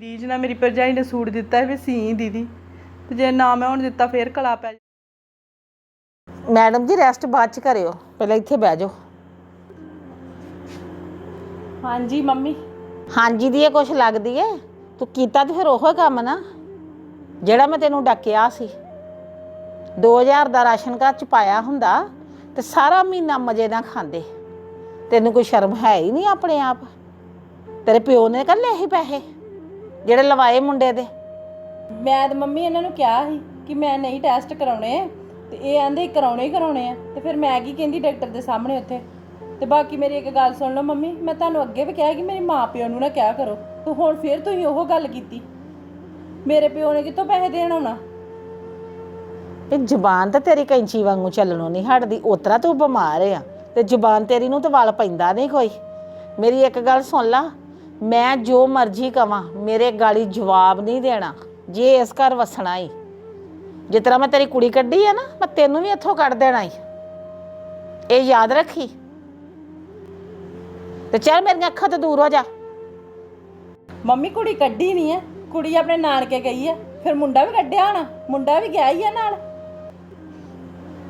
ਰੀਜ ਨਾਲ ਮੇਰੀ ਭਰਜਾਈ ਨੇ ਸੂਟ ਦਿੱਤਾ ਹੈ ਵੀ ਸੀ ਦੀਦੀ। ਤੇ ਜੇ ਨਾ ਮੈਂ ਹੁਣ ਦਿੱਤਾ ਫੇਰ ਕਲਾ ਪੈ। ਮੈਡਮ ਜੀ ਰੈਸਟ ਬਾਅਦ ਚ ਕਰਿਓ ਪਹਿਲਾਂ ਇੱਥੇ ਬਹਿ ਜਾਓ। ਹਾਂਜੀ ਮੰਮੀ। ਹਾਂਜੀ ਦੀ ਇਹ ਕੁਛ ਲੱਗਦੀ ਏ? ਤੂੰ ਕੀਤਾ ਤੇ ਫਿਰ ਉਹੋ ਕੰਮ ਨਾ। ਜਿਹੜਾ ਮੈਂ ਤੈਨੂੰ ਡੱਕਿਆ ਸੀ। 2000 ਦਾ ਰਾਸ਼ਨ ਕਾਰਡ ਚ ਪਾਇਆ ਹੁੰਦਾ ਤੇ ਸਾਰਾ ਮਹੀਨਾ ਮਜੇ ਨਾਲ ਖਾਂਦੇ। ਤੈਨੂੰ ਕੋਈ ਸ਼ਰਮ ਹੈ ਹੀ ਨਹੀਂ ਆਪਣੇ ਆਪ। ਤੇਰੇ ਪਿਓ ਨੇ ਕੱਲੇ ਹੀ ਪੈਸੇ। ਜਿਹੜੇ ਲਵਾਏ ਮੁੰਡੇ ਦੇ? ਮੈਂ ਤੇ ਮੰਮੀ ਇਹਨਾਂ ਨੂੰ ਕਿਹਾ ਸੀ ਕਿ ਮੈਂ ਨਹੀਂ ਟੈਸਟ ਕਰਾਉਣੇ ਤੇ ਇਹ ਆਂਦੇ ਕਰਾਉਣੇ ਹੀ ਕਰਾਉਣੇ ਆ ਤੇ ਫਿਰ ਮੈਂ ਕੀ ਕਹਿੰਦੀ ਡਾਕਟਰ ਦੇ ਸਾਹਮਣੇ ਉੱਥੇ? ਤੇ ਬਾਕੀ ਮੇਰੀ ਇੱਕ ਗੱਲ ਸੁਣ ਲਓ ਮੰਮੀ ਮੈਂ ਤੁਹਾਨੂੰ ਅੱਗੇ ਵੀ ਕਿਹਾ ਕਿ ਮੇਰੇ ਮਾਪਿਓ ਨੂੰ ਨਾ ਕਿਹਾ ਕਰੋ ਤੇ ਹੁਣ ਫਿਰ ਤੁਸੀਂ ਉਹ ਗੱਲ ਕੀਤੀ। ਮੇਰੇ ਪਿਓ ਨੇ ਕਿੱਥੋਂ ਪੈਸੇ ਦੇਣ ਆਉਣਾ? ਇਹ ਜ਼ੁਬਾਨ ਤਾਂ ਤੇਰੀ ਕੈਂਚੀ ਵਾਂਗੂ ਚੱਲਣੋਂ ਨਹੀਂ ਹਟਦੀ ਉਤਰਾ ਤੂੰ ਬਿਮਾਰ ਆ ਤੇ ਜ਼ੁਬਾਨ ਤੇਰੀ ਨੂੰ ਤਾਂ ਵੱਲ ਪੈਂਦਾ ਨਹੀਂ ਕੋਈ। ਮੇਰੀ ਇੱਕ ਗੱਲ ਸੁਣ ਲਾ ਮੈਂ ਜੋ ਮਰਜ਼ੀ ਕਵਾਂ, ਮੇਰੇ ਗਾਲੀ ਜਵਾਬ ਨਹੀਂ ਦੇਣਾ, ਜੇ ਇਸ ਘਰ ਵਸਣਾ ਈ। ਜਿਸ ਤਰ੍ਹਾਂ ਮੈਂ ਤੇਰੀ ਕੁੜੀ ਕੱਢੀ ਆ ਨਾ, ਮੈਂ ਤੈਨੂੰ ਵੀ ਇੱਥੋਂ ਕੱਢ ਦੇਣਾ ਈ। ਇਹ ਯਾਦ ਰੱਖੀ? ਤੇ ਚੱਲ ਮੇਰੀਆਂ ਅੱਖਾਂ ਤੋਂ ਦੂਰ ਹੋ ਜਾ। ਮੰਮੀ, ਕੁੜੀ ਕੱਢੀ ਨਹੀਂ ਆ। ਕੁੜੀ ਆਪਣੇ ਨਾਨਕੇ ਗਈ ਆ। ਫਿਰ ਮੁੰਡਾ ਵੀ ਕੱਢਿਆ ਹੋਣਾ। ਮੁੰਡਾ ਵੀ ਗਿਆ ਹੀ ਆ ਨਾਲ।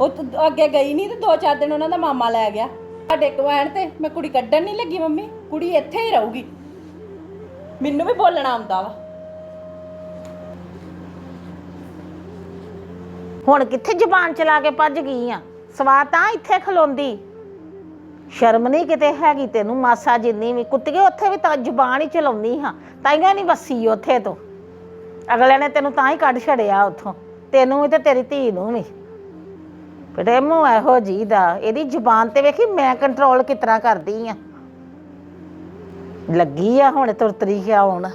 ਉਹ ਤਾਂ, ਅੱਗੇ ਗਈ ਨਹੀਂ ਤੇ ਦੋ ਚਾਰ ਦਿਨ ਉਹਨਾਂ ਦਾ ਮਾਮਾ ਲੈ ਗਿਆ। ਸਾਡੇ ਕਵੈਣ ਤੇ ਮੈਂ ਕੁੜੀ ਕੱਢਣ ਨਹੀਂ ਲੱਗੀ ਮੰਮੀ। ਕੁੜੀ ਇੱਥੇ ਹੀ ਰਹੂਗੀ। ਮੈਨੂੰ ਵੀ ਬੋਲਣਾ ਆਉਂਦਾ ਵਾ। ਹੁਣ ਕਿੱਥੇ ਜ਼ੁਬਾਨ ਚਲਾ ਕੇ ਭੱਜ ਗਈ ਆ? ਸਵਾ ਤਾਂ ਇੱਥੇ ਖਲੋਂਦੀ। ਸ਼ਰਮ ਨਹੀਂ ਕਿਤੇ ਹੈਗੀ ਤੈਨੂੰ, ਮਾਸਾ ਜਿੰਨੀ ਵੀ ਕੁੱਤੀਏ, ਉੱਥੇ ਵੀ ਤਾਂ ਜ਼ੁਬਾਨ ਹੀ ਚਲਾਉਣੀ ਹਾਂ। ਤਾਈਆਂ ਨਹੀਂ ਵਸੀ ਉੱਥੇ ਤੋਂ। ਅਗਲੇ ਨੇ ਤੈਨੂੰ ਤਾਂ ਹੀ ਕੱਢ ਛੜਿਆ ਉੱਥੋਂ। ਤੈਨੂੰ ਵੀ ਤੇ ਤੇਰੀ ਧੀ ਨੂੰ ਵੀ। ਬੜੇ ਮੂੰਹ ਇਹੋ ਜੀ ਦਾ। ਇਹਦੀ ਜ਼ੁਬਾਨ ਤੇ ਵੇਖੀ ਮੈਂ ਕੰਟਰੋਲ ਕਿਤਨਾ ਕਰਦੀ ਆ। ਲੱਗੀ ਆ, ਹੁਣ ਤੁਰਤਰੀ ਆ ਹੁਣ।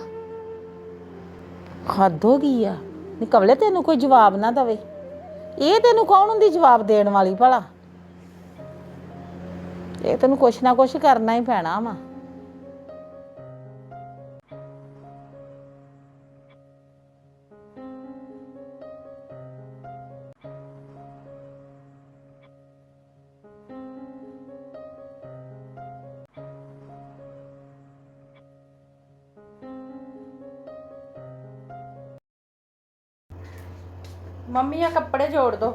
ਹੱਦ ਹੋ ਗਈ ਆ। ਨੀ ਕਵਲੇ ਤੈਨੂੰ ਕੋਈ ਜਵਾਬ ਨਾ ਦਵੇ। ਇਹ ਤੈਨੂੰ ਕੌਣ ਹੁੰਦੀ ਜਵਾਬ ਦੇਣ ਵਾਲੀ ਭਲਾ? ਇਹ ਤੈਨੂੰ ਕੁਛ ਨਾ ਕੁਛ ਕਰਨਾ ਹੀ ਪੈਣਾ ਵਾ। ਮੰਮੀ ਆ ਕੱਪੜੇ ਜੋੜ ਦੋ।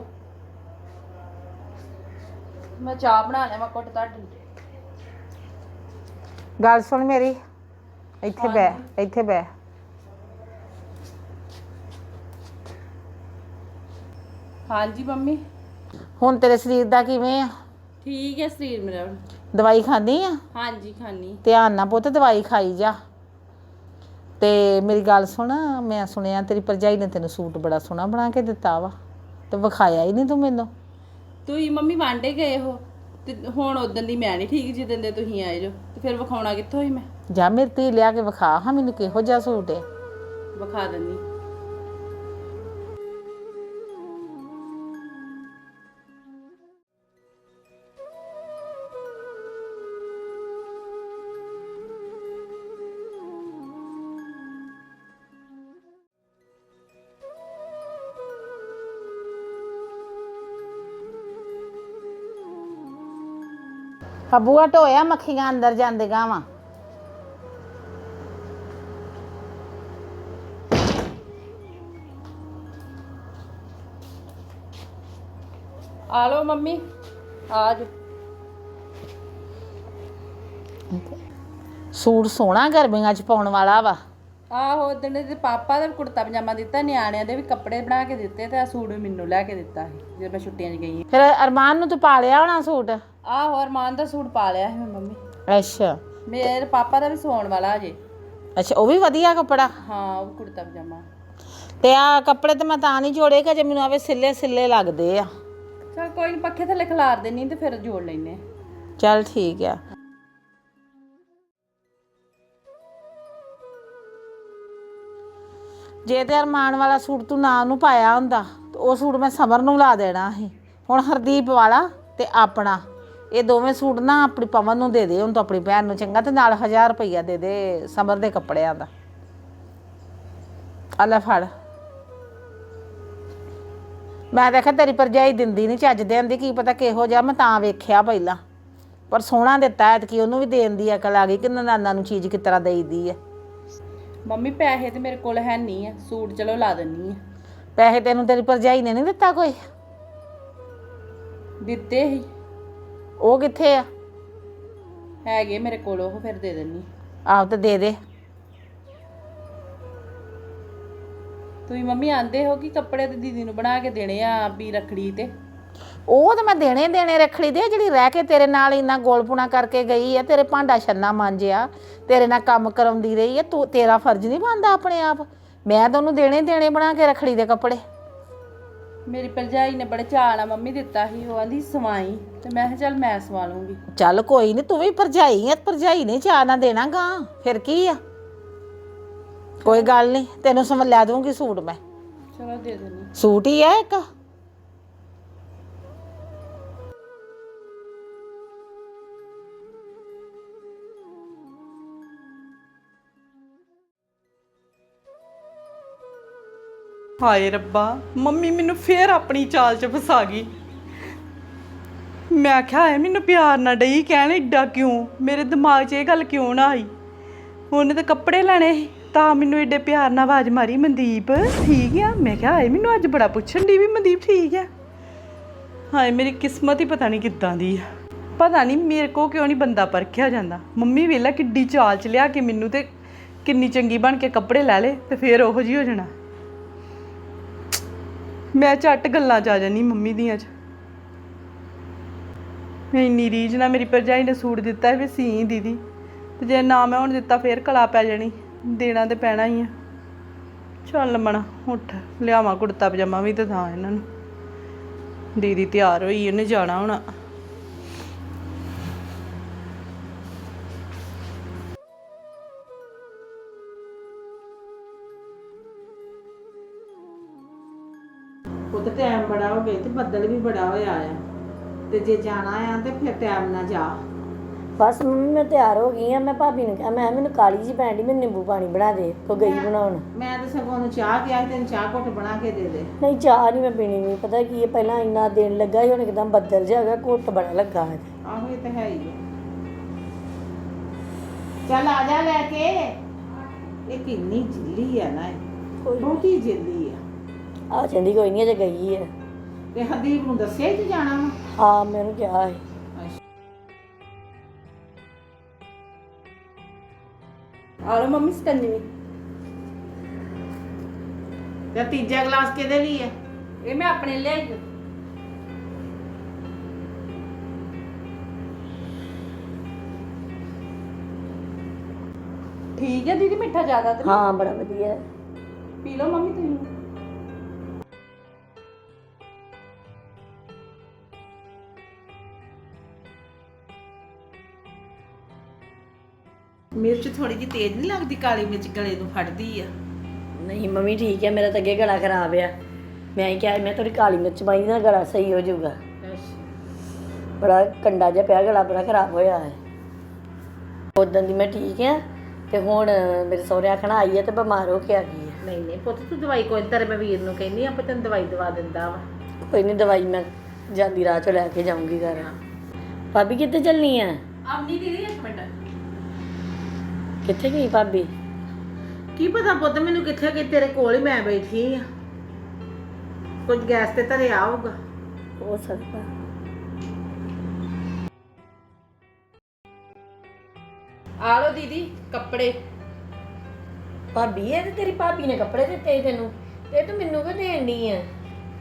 ਮੈਂ ਚਾਹ ਬਣਾ ਲਿਆ ਮੈਂ ਕੁੱਟ ਤੁਹਾਡੀ। ਗੱਲ ਸੁਣ ਮੇਰੀ। ਇੱਥੇ ਬਹਿ ਇੱਥੇ ਬਹਿ। ਹਾਂਜੀ ਮੰਮੀ। ਹੁਣ ਤੇਰੇ ਸਰੀਰ ਦਾ ਕਿਵੇਂ ਆ? ਠੀਕ ਹੈ ਸਰੀਰ ਮੇਰਾ। ਦਵਾਈ ਖਾਂਦੀ ਆ? ਹਾਂਜੀ ਖਾਨੀ ਧਿਆਨ ਨਾਲ ਪੁੱਤ ਦਵਾਈ ਖਾਈ ਜਾ। ਤੇ ਮੇਰੀ ਗੱਲ ਸੁਣ ਮੈਂ ਸੁਣਿਆ ਤੇਰੀ ਭਰਜਾਈ ਨੇ ਤੈਨੂੰ ਸੂਟ ਬੜਾ ਸੋਹਣਾ ਬਣਾ ਕੇ ਦਿੱਤਾ ਵਾ ਤੇ ਵਿਖਾਇਆ ਹੀ ਨਹੀਂ ਤੂੰ ਮੈਨੂੰ। ਤੁਸੀਂ ਮੰਮੀ ਵਾਂਡੇ ਗਏ ਹੋ ਤੇ ਹੁਣ ਉਦੋਂ ਦੀ ਮੈਂ ਨਹੀਂ ਠੀਕ ਜਿੱਦਣ ਦੇ ਤੁਸੀਂ ਆਏ ਜੋ ਤੇ ਫਿਰ ਵਿਖਾਉਣਾ ਕਿੱਥੋਂ ਹੀ ਮੈਂ? ਜਾ ਮੇਰੀ ਧੀ ਲਿਆ ਕੇ ਵਿਖਾ ਹਾਂ ਮੈਨੂੰ ਕਿਹੋ ਜਿਹਾ ਸੂਟ ਹੈ ਵਿਖਾ ਦਿੰਦੀ। ਹਬੂਆ ਢੋਇਆ ਮੱਖੀਆਂ ਅੰਦਰ ਜਾਂਦੀਆਂ ਵਾ। ਆ ਮੰਮੀ ਆ ਜੋ ਸੂਟ ਸੋਹਣਾ ਗਰਮੀਆਂ 'ਚ ਪਾਉਣ ਵਾਲਾ ਵਾ। ਆਹੋ ਉਦੋਂ ਦੇ ਪਾਪਾ ਦਾ ਵੀ ਕੁੜਤਾ ਪਜਾਮਾ ਦਿੱਤਾ ਨਿਆਣਿਆਂ ਦੇ ਵੀ ਕੱਪੜੇ ਬਣਾ ਕੇ ਦਿੱਤੇ ਤੇ ਆ ਸੂਟ ਵੀ ਮੈਨੂੰ ਲੈ ਕੇ ਦਿੱਤਾ ਸੀ ਜਦੋਂ ਮੈਂ ਛੁੱਟੀਆਂ 'ਚ ਗਈ ਫਿਰ ਅਰਮਾਨ ਨੂੰ ਤੂੰ ਪਾ ਲਿਆ ਹੋਣਾ ਸੂਟ? ਆਹੋ ਅਰਮਾਨ ਦਾ ਸੂਟ ਪਾ ਲਿਆ ਸੀ ਮੈਂ ਮੰਮੀ। ਅੱਛਾ। ਮੇਰੇ ਪਾਪਾ ਦਾ ਵੀ ਸੌਣ ਵਾਲਾ ਅਜੇ ਅੱਛਾ ਉਹ ਵੀ ਵਧੀਆ ਕੱਪੜਾ? ਹਾਂ ਉਹ ਕੁੜਤਾ ਪਜਾਮਾ। ਤੇ ਆ ਕੱਪੜੇ ਤੇ ਮੈਂ ਤਾਂ ਨਹੀਂ ਜੋੜੇ ਕਿ ਜੇ ਮੈਨੂੰ ਆਵੇ ਸਿੱਲੇ ਸਿੱਲੇ ਲੱਗਦੇ ਆ। ਚਲ ਕੋਈ ਨੀ ਪੱਖੇ ਥੱਲੇ ਖਿਲਾਰ ਦੇਣੀ ਤੇ ਫਿਰ ਜੋੜ ਲੈਨੇ ਚੱਲ ਠੀਕ ਆ। ਜੇ ਤੇ ਅਰਮਾਨ ਵਾਲਾ ਸੂਟ ਤੂੰ ਨਾ ਉਹਨੂੰ ਪਾਇਆ ਹੁੰਦਾ, ਤੇ ਉਹ ਸੂਟ ਮੈਂ ਸਮਰ ਨੂੰ ਲਾ ਦੇਣਾ ਸੀ। ਹੁਣ ਹਰਦੀਪ ਵਾਲਾ ਤੇ ਆਪਣਾ, ਇਹ ਦੋਵੇਂ ਸੂਟ ਨਾ ਆਪਣੀ ਪਵਨ ਨੂੰ ਦੇ ਦੇ, ਹੁਣ ਤੂੰ ਆਪਣੀ ਭੈਣ ਨੂੰ ਚੰਗਾ, ਤੇ ਨਾਲ 1000 ਰੁਪਈਆ ਦੇ ਦੇ ਸਮਰ ਦੇ ਕੱਪੜਿਆਂ ਦਾ। ਆ ਲੈ ਫੜ। ਮੈਂ ਦੇਖਿਆ ਤੇਰੀ ਭਰਜਾਈ ਦਿੰਦੀ ਨਹੀਂ ਚੱਜ ਦੇਂਦੀ ਕੀ ਪਤਾ ਕਿਹੋ ਜਿਹਾ, ਮੈਂ ਤਾਂ ਵੇਖਿਆ ਪਹਿਲਾਂ। ਪਰ ਸੋਹਣਾ ਦਿੱਤਾ ਐ ਕਿ ਉਹਨੂੰ ਵੀ ਦੇਣ ਦੀ ਅਕਲ ਆ ਗਈ ਕਿ ਨਾਨਾ ਨੂੰ ਚੀਜ਼ ਕਿਸ ਤਰ੍ਹਾਂ ਦੇਈਦੀ ਹੈ ਮੰਮੀ ਪੈਸੇ ਤੇ ਮੇਰੇ ਕੋਲ ਹੈ ਨਹੀਂ ਆ ਸੂਟ ਚਲੋ ਲਾ ਦਿੰਨੀ ਆ। ਪੈਸੇ ਤੈਨੂੰ ਤੇਰੀ ਭਰਜਾਈ ਨੇ ਨਹੀਂ ਦਿੱਤਾ ਕੋਈ? ਦਿੱਤੇ ਸੀ ਉਹ ਕਿੱਥੇ ਆ? ਹੈਗੇ ਮੇਰੇ ਕੋਲ ਉਹ ਫਿਰ ਦੇ ਦਿੰਨੀ ਆਪ ਤੇ ਦੇ ਦੇ। ਤੁਸੀਂ ਮੰਮੀ ਆਂਦੇ ਹੋ ਕਿ ਕੱਪੜੇ ਤੇ ਦੀਦੀ ਨੂੰ ਬਣਾ ਕੇ ਦੇਣੇ ਆ ਵੀ ਰਖੜੀ ਤੇ? ਉਹ ਤਾਂ ਮੈਂ ਦੇਣੇ ਦੇਣੇ ਰੱਖੜੀ ਦੇ ਜਿਹੜੀ ਰਹਿ ਕੇ ਤੇਰੇ ਨਾਲ ਇੰਨਾ ਗੋਲਪੁਣਾ ਕਰਕੇ ਗਈ ਹੈ ਤੇਰੇ ਭਾਂਡਾ ਛੰਨਾ ਮਾਂਜਿਆ ਤੇਰੇ ਨਾਲ ਕੰਮ ਕਰਾਉਂਦੀ ਰਹੀ ਹੈ ਤੂੰ ਤੇਰਾ ਫਰਜ਼ ਨਹੀਂ ਬਣਦਾ ਆਪਣੇ ਆਪ। ਮੈਂ ਤਾਂ ਉਹਨੂੰ ਦੇਣੇ ਦੇਣੇ ਬਣਾ ਕੇ ਰੱਖੜੀ ਦੇ ਕੱਪੜੇ। ਮੇਰੀ ਭਰਜਾਈ ਨੇ ਬੜੇ ਚਾਅ ਨਾਲ ਮੰਮੀ ਦਿੱਤਾ ਸੀ ਉਹ ਆਂਦੀ ਸਵਾਈ ਤੇ ਮੈਂ ਕਿਹਾ ਚੱਲ ਮੈਂ ਸਵਾ ਲੂੰਗੀ। ਚੱਲ ਕੋਈ ਨਹੀਂ ਤੂੰ ਵੀ ਭਰਜਾਈ ਹੈ ਭਰਜਾਈ ਨੇ ਚਾਹ ਨਾ ਦੇਣਾ ਗਾ ਫਿਰ ਕੀ ਆ? ਕੋਈ ਗੱਲ ਨਹੀਂ ਤੈਨੂੰ ਸਮਝ ਲੈ ਦੂੰਗੀ ਸੂਟ ਮੈਂ। ਚਲੋ ਦੇ ਦਿੰਨੀ ਸੂਟ ਹੀ ਹੈ ਇੱਕ? ਹਾਏ ਰੱਬਾ, ਮੰਮੀ ਮੈਨੂੰ ਫੇਰ ਆਪਣੀ ਚਾਲ 'ਚ ਫਸਾ ਗਈ। ਮੈਂ ਆਖਿਆ ਹੈ ਮੈਨੂੰ ਪਿਆਰ ਨਾਲ ਡਈ, ਕਹਿਣ ਏਡਾ ਕਿਉਂ? ਮੇਰੇ ਦਿਮਾਗ 'ਚ ਇਹ ਗੱਲ ਕਿਉਂ ਨਾ ਆਈ? ਉਹਨੇ ਤਾਂ ਕੱਪੜੇ ਲੈਣੇ ਸੀ, ਤਾਂ ਮੈਨੂੰ ਏਡੇ ਪਿਆਰ ਨਾਲ ਆਵਾਜ਼ ਮਾਰੀ, ਮਨਦੀਪ, ਠੀਕ ਆ? ਮੈਂ ਕਿਹਾ, ਹਾਏ, ਮੈਨੂੰ ਅੱਜ ਬੜਾ ਪੁੱਛਣ ਦੀ ਵੀ ਮਨਦੀਪ ਠੀਕ ਆ? ਹਾਏ, ਮੇਰੀ ਕਿਸਮਤ ਹੀ ਪਤਾ ਨਹੀਂ ਕਿੱਦਾਂ ਦੀ ਆ। ਪਤਾ ਨਹੀਂ ਮੇਰੇ ਕੋ ਕਿਉਂ ਨਹੀਂ ਬੰਦਾ ਪਰਖਿਆ ਜਾਂਦਾ। ਮੰਮੀ ਵੇਲਾ ਕਿੱਡੀ ਚਾਲ 'ਚ ਲਿਆ ਕੇ ਮੈਨੂੰ ਤੇ ਕਿੰਨੀ ਚੰਗੀ ਬਣ ਕੇ ਕੱਪੜੇ ਲੈ ਲੇ ਤੇ ਫੇਰ ਉਹੋ ਜੀ ਹੋ ਜਾਣਾ। ਮੈਂ ਝੱਟ ਗੱਲਾਂ ਚ ਆ ਜਾਨੀ ਮੰਮੀ ਦੀਆਂ ਚ। ਮੈਂ ਇੰਨੀ ਰੀਝ ਨਾਲ ਮੇਰੀ ਭਰਜਾਈ ਨੇ ਸੂਟ ਦਿੱਤਾ ਵੀ ਸੀ ਦੀਦੀ। ਤੇ ਜੇ ਨਾ ਮੈਂ ਹੁਣ ਦਿੱਤਾ, ਫੇਰ ਕਲਾ ਪੈ ਜਾਣੀ। ਦੇਣਾ ਤੇ ਪੈਣਾ ਹੀ ਆ। ਚੱਲ ਮਣਾ, ਉੱਠ। ਲਿਆਵਾਂ ਕੁੜਤਾ ਪਜਾਮਾ ਵੀ ਤੇ ਥਾਂ ਇਹਨਾਂ ਨੂੰ। ਦੀਦੀ ਤਿਆਰ ਹੋਈ, ਉਹਨੇ ਜਾਣਾ ਹੁਣ। ਉਹ ਤਾਂ ਟਾਈਮ ਬੜਾ ਹੋ ਗਿਆ ਤੇ ਬੱਦਲ ਵੀ ਬੜਾ ਹੋਇਆ ਆ। ਤੇ ਜੇ ਜਾਣਾ ਆ ਤੇ ਫਿਰ ਟਾਈਮ ਨਾਲ ਜਾ। ਬਸ ਮੰਮੀ ਮੈਂ ਤਿਆਰ ਹੋ ਗਈ ਆ। ਮੈਂ ਭਾਬੀ ਨੂੰ ਕਿਹਾ ਮੈਂ ਕਿਹਾ ਮੈਨੂੰ ਕਾਲੀ ਜੀ ਪੈਣ ਡਈ ਮੈਨੂੰ ਨਿੰਬੂ ਪਾਣੀ ਬਣਾ ਦੇ ਕੋ ਗਈ ਬਣਾਉਣ। ਮੈਂ ਤਾਂ ਸਗੋਂ ਉਹਨੂੰ ਚਾਹ ਕਿਹਾ ਸੀ ਤੈਨੂੰ ਚਾਹ ਘੁੱਟ ਬਣਾ ਕੇ ਦੇ ਦੇ। ਨਹੀਂ ਚਾਹ ਨਹੀਂ ਮੈਂ ਪੀਣੀ ਵੀ ਪਤਾ ਕੀ ਹੈ ਪਹਿਲਾਂ ਇੰਨਾ ਦਿਨ ਲੱਗਾ ਸੀ ਹੁਣ ਇੱਕਦਮ ਬੱਦਲ ਜਿਹਾ ਹੋ ਗਿਆ ਘੁੱਟ ਬੜਾ ਲੱਗਾ ਹੈ ਆਹੋ ਇਹ ਤਾਂ ਹੈ ਹੀ ਆ। ਚੱਲ ਆ ਜਾ ਲੈ ਕੇ। ਇਹ ਕਿੰਨੀ ਜਿੱਲੀ ਆ ਨਾ ਇਹ। ਕੋਈ ਬਹੁਤੀ ਜਿੱਲੀ ਆ ਜਾਂਦੀ ਕੋਈ ਨਹੀਂ ਅਜੇ ਗਈ ਹੈ ਤੇ ਹਰਦੀਪ ਨੂੰ ਦੱਸਿਆ ਹੀ ਤੂੰ ਜਾਣਾ ਵਾ? ਹਾਂ ਮੈਨੂੰ ਕਿਹਾ ਹੈ ਆ ਲਓ ਮੰਮੀ ਸਕੰਜਵੀ। ਤੇ ਤੀਜਾ ਗਲਾਸ ਕਿਹਦੇ ਲਈ ਹੈ ਇਹ ਮੈਂ ਆਪਣੇ ਲਿਆਈ ਆ। ਠੀਕ ਹੈ ਦੀਦੀ ਮਿੱਠਾ ਜ਼ਿਆਦਾ ਤੇ ਹਾਂ ਬੜਾ ਵਧੀਆ। ਹੈ। ਪੀ ਲਓ ਮੰਮੀ ਤੁਸੀਂ। ਮਿਰਚ ਥੋੜੀ ਜਿਹੀ ਤੇਜ਼ ਨਹੀਂ ਲੱਗਦੀ ਕਾਲੀ ਮਿਰਚ ਗਲੇ ਨੂੰ ਫੜਦੀ ਆ। ਨਹੀਂ ਮੰਮੀ ਠੀਕ ਹੈ ਮੇਰਾ ਤਾਂ ਅੱਗੇ ਗਲਾ ਖਰਾਬ ਆ। ਮੈਂ ਹੀ ਕਿਹਾ ਮੈਂ ਥੋੜੀ ਕਾਲੀ ਮਿਰਚ ਪਾਈ ਨਾ ਗਲਾ ਸਹੀ ਹੋ ਜਾਊਗਾ। ਬੜਾ ਕੰਡਾ ਜਿਹਾ ਪਿਆ ਗਲਾ ਬੜਾ ਖਰਾਬ ਹੋਇਆ ਹੈ। ਉਦੋਂ ਦੀ ਮੈਂ ਠੀਕ ਆ ਤੇ ਹੁਣ ਮੇਰੇ ਸਹੁਰੇ ਆਖਣਾ ਆਈ ਹੈ ਤੇ ਬਿਮਾਰ ਹੋ ਕੇ ਆ ਗਈ ਹੈ ਨਹੀਂ ਨਹੀਂ ਪੁੱਤ ਤੂੰ ਦਵਾਈ ਕੋਈ ਤੇਰੇ ਮੈਂ ਵੀਰ ਨੂੰ ਕਹਿੰਦੀ ਆਪਾਂ ਤੈਨੂੰ ਦਵਾਈ ਦਵਾ ਦਿੰਦਾ ਵਾ। ਕੋਈ ਨਹੀਂ ਦਵਾਈ ਮੈਂ ਜਾਂਦੀ ਰਾਹ ਚੋਂ ਲੈ ਕੇ ਜਾਊਂਗੀ ਘਰ। ਭਾਬੀ ਕਿੱਥੇ ਚੱਲਣੀ ਆ? ਆਮਨੀ ਦੀਦੀ ਇੱਕ ਮਿੰਟ। ਕਿੱਥੇ ਗਈ ਭਾਬੀ? ਕੀ ਪਤਾ ਪੁੱਤ ਮੈਨੂੰ ਕਿੱਥੇ ਕਿ ਤੇਰੇ ਕੋਲ ਹੀ ਮੈਂ ਬੈਠੀ ਆ। ਕੁਝ ਗੈਸ ਤੇ ਧਰਿਆ ਆਊਗਾ ਹੋ ਸਕਦਾ। ਆ ਲਓ ਦੀਦੀ ਕੱਪੜੇ। ਭਾਬੀ ਇਹ ਤੇ ਤੇਰੀ ਭਾਬੀ ਨੇ ਕੱਪੜੇ ਦਿੱਤੇ ਸੀ ਤੈਨੂੰ। ਇਹ ਤੂੰ ਮੈਨੂੰ ਕਿਉਂ ਦੇਣ ਡਈ ਆ?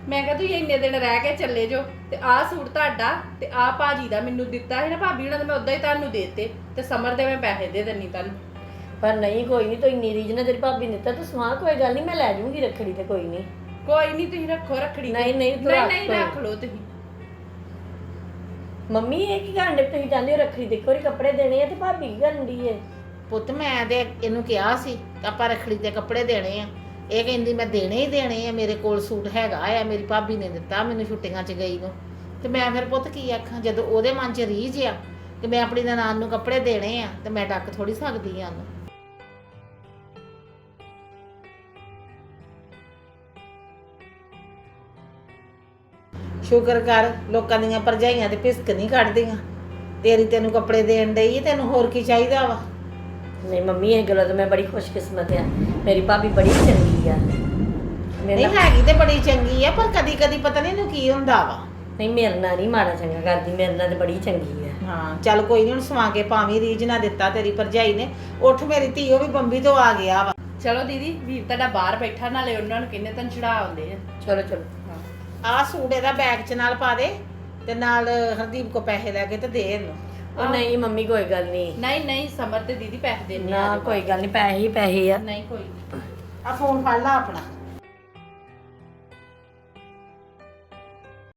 ਮੈਂ ਕਿਹਾ ਤੁਸੀਂ ਇੰਨੇ ਦਿਨ ਰਹਿ ਕੇ ਚੱਲੇ ਜੋ ਤੇ ਆਹ ਸੂਟ ਤੁਹਾਡਾ ਤੇ ਆਹ ਭਾਜੀ ਦਾ ਮੈਨੂੰ ਦਿੱਤਾ ਸੀ ਨਾ ਭਾਬੀ ਉਹਨਾਂ ਦਾ ਮੈਂ ਉਦਾਂ ਹੀ ਤੁਹਾਨੂੰ ਦੇਤੇ ਤੇ ਸਮਰ ਦੇ ਮੈਂ ਪੈਸੇ ਦੇ ਦਿੰਨੀ ਤੁਹਾਨੂੰ। ਪਰ ਨਹੀਂ ਕੋਈ ਨਹੀਂ ਤੂੰ ਇੰਨੀ ਰੀਝ ਨਾਲ ਤੇਰੀ ਭਾਬੀ ਨੇ ਦਿੱਤਾ ਤੂੰ ਸਵਾ ਕੋਈ ਗੱਲ ਨਹੀਂ ਮੈਂ ਲੈ ਜਾਊਂਗੀ ਰੱਖੜੀ ਤੇ ਕੋਈ ਨਹੀਂ। ਕੋਈ ਨਹੀਂ ਤੁਸੀਂ ਰੱਖੋ ਰੱਖੜੀ ਨਹੀਂ, ਨਹੀਂ, ਤੂੰ ਨਹੀਂ ਰੱਖ ਨਹੀਂ। ਰੱਖ ਲਓ ਤੁਸੀਂ। ਮੰਮੀ ਇਹ ਕੀ ਕਰਨ ਦੇ ਤੁਸੀਂ ਜਾਂਦੇ ਹੋ ਰੱਖੜੀ ਤੇ ਕੋਈ ਕੱਪੜੇ ਦੇਣੇ ਆ ਤੇ ਭਾਬੀ ਕੀ ਕਰਨ ਦੀ ਏ? ਪੁੱਤ ਮੈਂ ਤੇ ਇਹਨੂੰ ਕਿਹਾ ਸੀ ਆਪਾਂ ਰਖੜੀ ਤੇ ਕੱਪੜੇ ਦੇਣੇ ਆ। ਇਹ ਕਹਿੰਦੀ ਮੈਂ ਦੇਣੇ ਹੀ ਦੇਣੇ ਆ ਮੇਰੇ ਕੋਲ ਸੂਟ ਹੈਗਾ ਆ ਮੇਰੀ ਭਾਬੀ ਨੇ ਦਿੱਤਾ ਮੈਨੂੰ ਛੁੱਟੀਆਂ 'ਚ ਗਈ ਨੂੰ। ਤੇ ਮੈਂ ਫਿਰ ਪੁੱਤ ਕੀ ਆਖਾਂ ਜਦੋਂ ਉਹਦੇ ਮਨ 'ਚ ਰੀਝ ਆ ਕਿ ਮੈਂ ਆਪਣੀ ਨਨਾਣ ਨੂੰ ਕੱਪੜੇ ਦੇਣੇ ਆ ਤੇ ਮੈਂ ਡੱਕ ਥੋੜੀ ਸਕਦੀ ਆ ਉਹਨੂੰ। ਸ਼ੁਕਰ ਕਰ ਲੋਕਾਂ ਦੀਆਂ ਭਰਜਾਈਆਂ ਤੇ ਪਿਸਕ ਨਹੀਂ ਕੱਢਦੀਆਂ। ਤੇਰੀ ਤੈਨੂੰ ਕੱਪੜੇ ਦੇਣ ਡਈ ਤੈਨੂੰ ਹੋਰ ਕੀ ਚਾਹੀਦਾ ਵਾ? ਨਹੀਂ ਮੰਮੀ ਇਹ ਗੱਲੋਂ ਤਾਂ ਮੈਂ ਬੜੀ ਖੁਸ਼ਕਿਸਮਤ ਆ। ਮੇਰੀ ਭਾਬੀ ਬੜੀ ਚੰਗੀ ਆ। ਮੇਰੇ ਨਹੀਂ ਨਾਲ ਹੈਗੀ ਤੇ ਬੜੀ ਚੰਗੀ ਆ ਪਰ ਕਦੀ ਕਦੀ ਪਤਾ ਨਹੀਂ ਇਹਨੂੰ ਕੀ ਹੁੰਦਾ ਵਾ। ਨਹੀਂ ਮੇਰੇ ਨਾਲ ਨਹੀਂ ਮਾੜਾ ਚੰਗਾ ਕਰਦੀ ਮੇਰੇ ਨਾਲ ਤੇ ਬੜੀ ਚੰਗੀ ਆ। ਹਾਂ ਚੱਲ ਕੋਈ ਨਹੀਂ ਹੁਣ ਸਵਾ ਕੇ ਪਾਵੀਂ ਰੀਝ ਨਾ ਦਿੱਤਾ ਤੇਰੀ ਭਰਜਾਈ ਨੇ। ਉੱਠ ਮੇਰੀ ਧੀ ਉਹ ਵੀ ਬੰਬੀ ਤੋਂ ਆ ਗਿਆ ਵਾ। ਚਲੋ ਦੀਦੀ ਵੀਰ ਤੁਹਾਡਾ ਬਾਹਰ ਬੈਠਾ ਨਾਲੇ ਉਹਨਾਂ ਨੂੰ ਕਿੰਨੇ ਤਨ ਚੜਾ ਆਉਂਦੇ ਆ। ਚਲੋ ਚਲੋ। ਆਹ ਸੂਟ ਇਹਦਾ ਬੈਗ 'ਚ ਨਾਲ ਪਾ ਦੇ ਤੇ ਨਾਲ ਹਰਦੀਪ ਕੋ ਪੈਸੇ ਲੈ ਕੇ ਤੇ ਦੇ ਇਹਨੂੰ। ਉਹ ਨਹੀਂ ਮੰਮੀ ਕੋਈ ਗੱਲ ਨਹੀਂ। ਨਹੀਂ ਨਹੀਂ ਸਮਰ ਤੇ ਦੀਦੀ ਪੈਸੇ ਦੇਣੇ ਨਾ ਕੋਈ ਗੱਲ ਨਹੀਂ ਪੈਸੇ ਹੀ ਪੈਸੇ ਆ। ਨਹੀਂ ਕੋਈ ਆ ਫੋਨ ਫੜ ਲਾ ਆਪਣਾ।